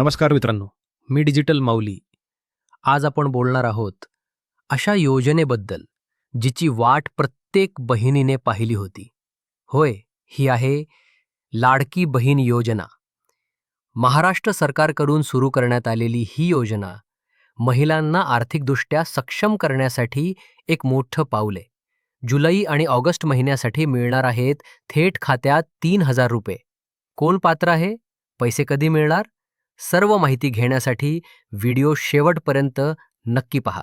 नमस्कार मित्रांनो मी डिजिटल माऊली. आज आपण बोलणार आहोत अशा योजनेबद्दल जिची वाट प्रत्येक बहिणीने पाहिली होती. होय ही आहे लाडकी बहीण योजना. महाराष्ट्र सरकारकडून सुरू करण्यात आलेली ही योजना महिलांना आर्थिकदृष्ट्या सक्षम करण्यासाठी एक मोठं पाऊल आहे. जुलै आणि ऑगस्ट महिन्यासाठी मिळणार आहेत थेट खात्यात तीन हजार रुपये. कोण पात्र आहे? पैसे कधी मिळणार? सर्व माहिती घेण्यासाठी व्हिडिओ शेवटपर्यंत नक्की पहा.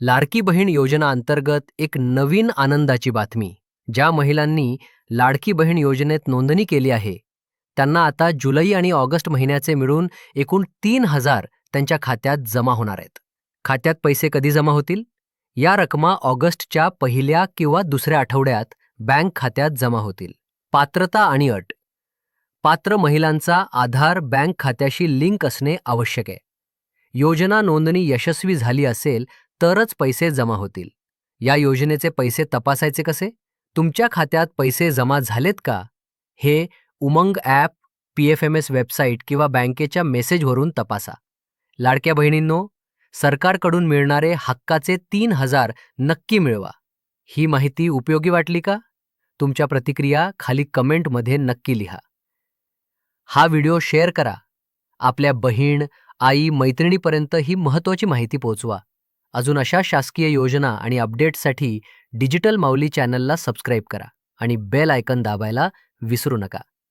लाडकी बहीण योजना अंतर्गत एक नवीन आनंदाची बातमी ज्या महिलांनी लाडकी बहीण योजनेत नोंदणी केली आहे. त्यांना आता जुलै आणि ऑगस्ट महिन्याचे मिळून एकूण तीन हजार त्यांच्या खात्यात जमा होणार आहेत. खात्यात पैसे कधी जमा होतील? या रकमा ऑगस्टच्या पहिल्या किंवा दुसऱ्या आठवड्यात बँक खात्यात जमा होतील. पात्रता आणि अट. पात्र महिलांचा आधार बँक खात्याशी लिंक असणे आवश्यक आहे. योजना नोंदणी यशस्वी झाली असेल तरच पैसे जमा होतील. या योजनेचे पैसे तपासायचे कसे? तुमच्या खात्यात पैसे जमा झालेत का? हे Umang app P F M S website किंवा बँकेच्या मेसेजवरून तपासा. लाडक्या बहिणींनो सरकारकडून मिळणारे हक्काचे तीन हजार नक्की मिळवा. ही माहिती उपयोगी वाटली का? तुमच्या प्रतिक्रिया खाली कमेंटमध्ये नक्की लिहा. हा व्हिडिओ शेअर करा. आपल्या बहीण आई मैत्रिणीपर्यंत ही महत्त्वाची माहिती पोहोचवा. अजून अशा शासकीय योजना आणि अपडेट्ससाठी डिजिटल माऊली चॅनलला सबस्क्राईब करा आणि बेल आयकन दाबायला विसरू नका.